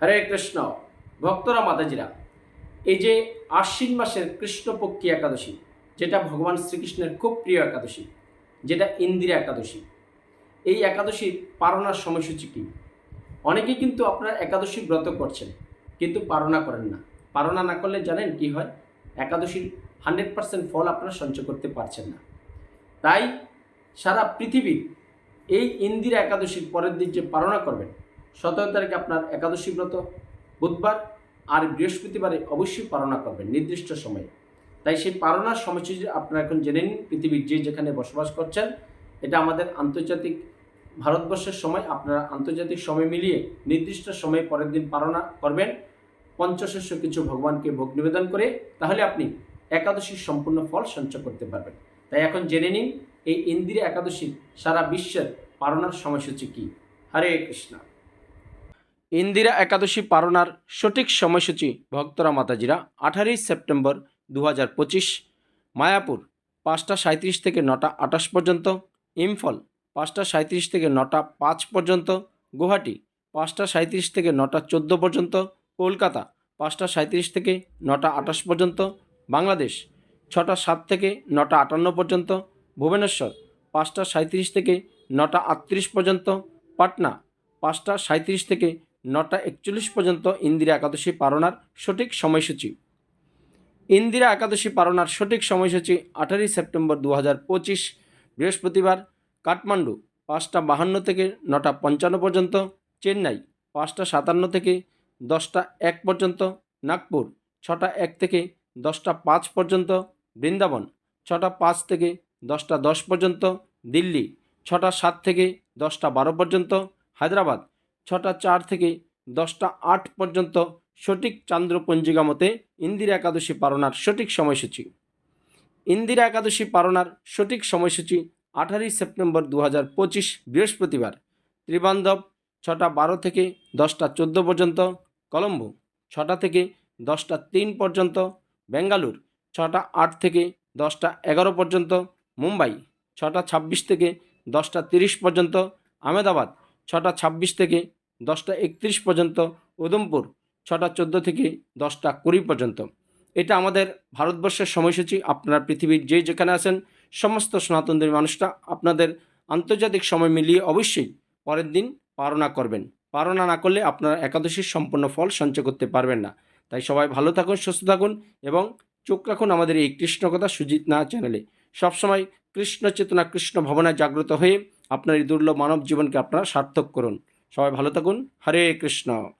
হরে কৃষ্ণ, ভক্তরা মাতাজিরা, এই যে আশ্বিন মাসের কৃষ্ণপক্ষী একাদশী, যেটা ভগবান শ্রীকৃষ্ণের খুব প্রিয় একাদশী, যেটা ইন্দিরা একাদশী, এই একাদশীর পারণার সময়সূচি কী? অনেকেই কিন্তু আপনার একাদশী ব্রত করছেন, কিন্তু পারণা করেন না। পারণা না করলে জানেন কি হয়? একাদশীর হান্ড্রেড পার্সেন্ট ফল আপনারা সঞ্চয় করতে পারছেন না। তাই সারা পৃথিবীর এই ইন্দিরা একাদশীর পরের দিন যে পারণা করবেন সতেরো তারিখে আপনার একাদশী ব্রত, বুধবার আর বৃহস্পতিবারে অবশ্যই পালনা করবেন নির্দিষ্ট সময়ে। তাই সেই পালনার সময়সূচি আপনারা এখন জেনে নিন, পৃথিবীর যে যেখানে বসবাস করছেন, এটা আমাদের আন্তর্জাতিক ভারতবর্ষের সময় আপনারা আন্তর্জাতিক সময় মিলিয়ে নির্দিষ্ট সময়ে পরের দিন পালনা করবেন। পঞ্চশস্য কিছু ভগবানকে ভোগ নিবেদন করে তাহলে আপনি একাদশীর সম্পূর্ণ ফল সঞ্চয় করতে পারবেন। তাই এখন জেনে নিন, এই ইন্দিরা একাদশী সারা বিশ্বের পালনার সময়সূচি কী? হরে কৃষ্ণ। ইন্দিরা একাদশী পালনার সঠিক সময়সূচি ভক্তরা মাতাজিরা আঠারোই সেপ্টেম্বর দু হাজার পঁচিশ, মায়াপুর পাঁচটা সাঁত্রিশ থেকে নটা আটাশ পর্যন্ত, ইম্ফল পাঁচটা সাঁত্রিশ থেকে নটা পাঁচ পর্যন্ত, গুয়াহাটি পাঁচটা সাঁত্রিশ থেকে নটা চোদ্দ পর্যন্ত, কলকাতা পাঁচটা সাঁত্রিশ থেকে নটা আটাশ পর্যন্ত, বাংলাদেশ ছটা সাত থেকে নটা আটান্ন পর্যন্ত, ভুবনেশ্বর পাঁচটা সাঁত্রিশ থেকে নটা আটত্রিশ পর্যন্ত, পাটনা পাঁচটা সাঁত্রিশ থেকে নটা একচল্লিশ পর্যন্ত ইন্দিরা একাদশী পালনার সঠিক সময়সূচি। ইন্দিরা একাদশী পালনার সঠিক সময়সূচি আঠারোই সেপ্টেম্বর দু পঁচিশ, বৃহস্পতিবার কাঠমান্ডু পাঁচটা বাহান্ন থেকে নটা পঞ্চান্ন পর্যন্ত, চেন্নাই পাঁচটা সাতান্ন থেকে দশটা এক পর্যন্ত, নাগপুর ছটা এক থেকে দশটা পাঁচ পর্যন্ত, বৃন্দাবন ছটা পাঁচ থেকে দশটা দশ পর্যন্ত, দিল্লি ছটা সাত থেকে দশটা বারো পর্যন্ত, হায়দ্রাবাদ ছটা চার থেকে দশটা আট পর্যন্ত সঠিক চান্দ্র পঞ্জিকা মতে ইন্দিরা একাদশী পালনার সঠিক সময়সূচি। ইন্দিরা একাদশী পালনার সঠিক সময়সূচি আঠারোই সেপ্টেম্বর দু হাজার পঁচিশ বৃহস্পতিবার। ত্রিবান্ধব ছটা বারো থেকে দশটা চোদ্দ পর্যন্ত। কলম্বো ছটা থেকে দশটা তিন পর্যন্ত। বেঙ্গালুর ছটা আট থেকে দশটা এগারো পর্যন্ত। মুম্বাই ছটা ছাব্বিশ থেকে দশটা তিরিশ পর্যন্ত। আহমেদাবাদ ছটা ছাব্বিশ থেকে দশটা একত্রিশ পর্যন্ত, উধমপুর ছটা চোদ্দ থেকে দশটা কুড়ি পর্যন্ত। এটা আমাদের ভারতবর্ষের সময়সূচি। আপনারা পৃথিবীর যে যেখানে আছেন, সমস্ত সনাতনদের মানুষরা আপনাদের আন্তর্জাতিক সময় মিলিয়ে অবশ্যই পরের দিন পালনা করবেন। পালনা না করলে আপনারা একাদশীর সম্পূর্ণ ফল সঞ্চয় করতে পারবেন না। তাই সবাই ভালো থাকুন, সুস্থ থাকুন এবং চোখ রাখুন আমাদের এই কৃষ্ণকথা সুজিত না চ্যানেলে। সবসময় কৃষ্ণ চেতনা, কৃষ্ণ ভাবনায় জাগ্রত হয়ে আপনার এই দুর্লভ মানব জীবনকে আপনারা সার্থক করুন। সবাই ভালো থাকুন। হরে কৃষ্ণ।